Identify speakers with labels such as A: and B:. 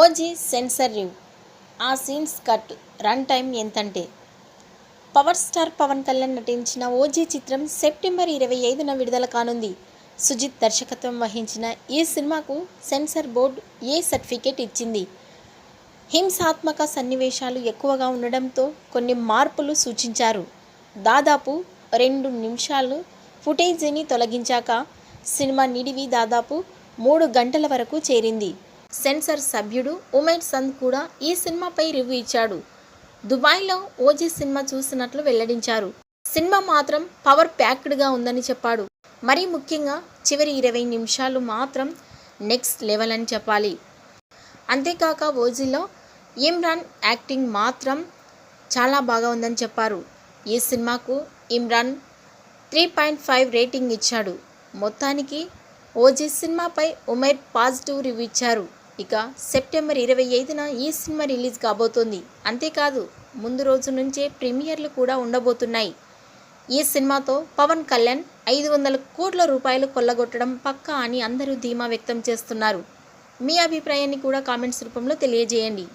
A: OG censor review ఆ scenes cut. Run time ఎంతంటే. Power star Pawan Kalyan నటించిన ఓజీ చిత్రం సెప్టెంబర్ ఇరవై ఐదున విడుదల కానుంది. సుజిత్ దర్శకత్వం వహించిన ఈ సినిమాకు సెన్సార్ బోర్డు ఏ సర్టిఫికేట్ ఇచ్చింది? హింసాత్మక సన్నివేశాలు ఎక్కువగా ఉండడంతో కొన్ని మార్పులు సూచించారు. దాదాపు రెండు నిమిషాలు ఫుటేజీని తొలగించాక సినిమా నిడివి దాదాపు మూడు గంటల వరకు చేరింది. సెన్సార్ సభ్యుడు ఉమేష్ సంద్ కూడా ఈ సినిమాపై రివ్యూ ఇచ్చాడు. దుబాయ్లో ఓజీ సినిమా చూసినట్లు వెల్లడించారు. సినిమా మాత్రం పవర్ ప్యాక్డ్గా ఉందని చెప్పాడు. మరీ ముఖ్యంగా చివరి ఇరవై నిమిషాలు మాత్రం నెక్స్ట్ లెవెల్ అని చెప్పాలి. అంతేకాక ఓజీలో ఇమ్రాన్ యాక్టింగ్ మాత్రం చాలా బాగా ఉందని చెప్పారు. ఈ సినిమాకు Imran three point five rating ఇచ్చాడు. మొత్తానికి ఓజీ సినిమాపై ఉమేర్ పాజిటివ్ రివ్యూ ఇచ్చారు. ఇక సెప్టెంబర్ ఇరవై ఐదున ఈ సినిమా రిలీజ్ కాబోతోంది. అంతేకాదు ముందు రోజు నుంచే ప్రీమియర్లు కూడా ఉండబోతున్నాయి. ఈ సినిమాతో పవన్ కళ్యాణ్ ఐదు వందల కోట్ల రూపాయలు కొల్లగొట్టడం పక్కా అని అందరూ ధీమా వ్యక్తం చేస్తున్నారు. మీ అభిప్రాయాన్ని కూడా కామెంట్స్ రూపంలో తెలియజేయండి.